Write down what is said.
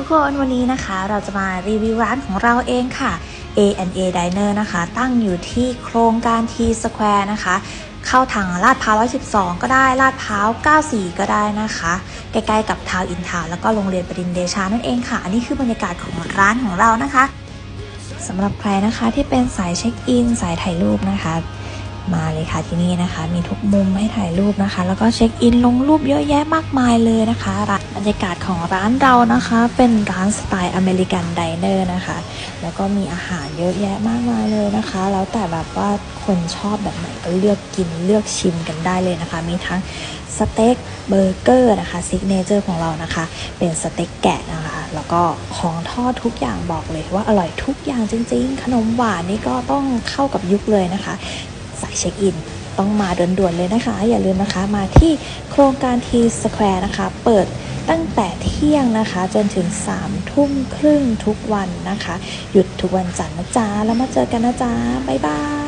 ทุกคนวันนี้นะคะ เราจะมารีวิวร้านของเราเองค่ะ A&A Diner นะคะ ตั้งอยู่ที่โครงการ T Square นะคะ เข้าทางลาดพร้าว 112 ก็ได้ ลาดพร้าว 94 ก็ได้นะคะ ใกล้ๆกับทาวอินทาวแล้วก็โรงเรียนปริญเดชานั่นเองค่ะ อันนี้คือบรรยากาศของร้านของเรานะคะสำหรับใครนะคะที่เป็นสายเช็คอิน สายถ่ายรูปนะคะมาเลยค่ะที่นี่นะคะ มีทุกมุมให้ถ่ายรูปนะคะ แล้วก็เช็คอินลงรูปเยอะแยะมากมายเลยนะคะร้าน รรยากาศของร้านเรานะคะ เป็นร้านสไตล์อเมริกันไดเนอร์นะคะ แล้วก็มีอาหารเยอะแยะมากมายเลยนะคะ แล้วแต่แบบว่าคนชอบแบบไหนก็เลือกกินเลือกชิมกันได้เลยนะคะ มีทั้งสเต็กเบอร์เกอร์นะคะซิกเนเจอร์ของเรานะคะ เป็นสเต็กแกะนะคะ แล้วก็ของทอดทุกอย่างบอกเลยว่าอร่อยทุกอย่างจริง ๆ ขนมหวานนี่ก็ต้องเข้ากับยุคเลยนะคะสายเช็คอินต้องมาด่วนๆเลยนะคะ อย่าลืมนะคะมาที่โครงการทีสแควร์นะคะ เปิด ตั้งแต่เที่ยงนะคะ จนถึง3ามทุ่มครึ่งทุกวันนะคะ หยุดทุกวันจันทร์นะจ๊ะ แล้วมาเจอกันนะจ๊ะ บ๊ายบาย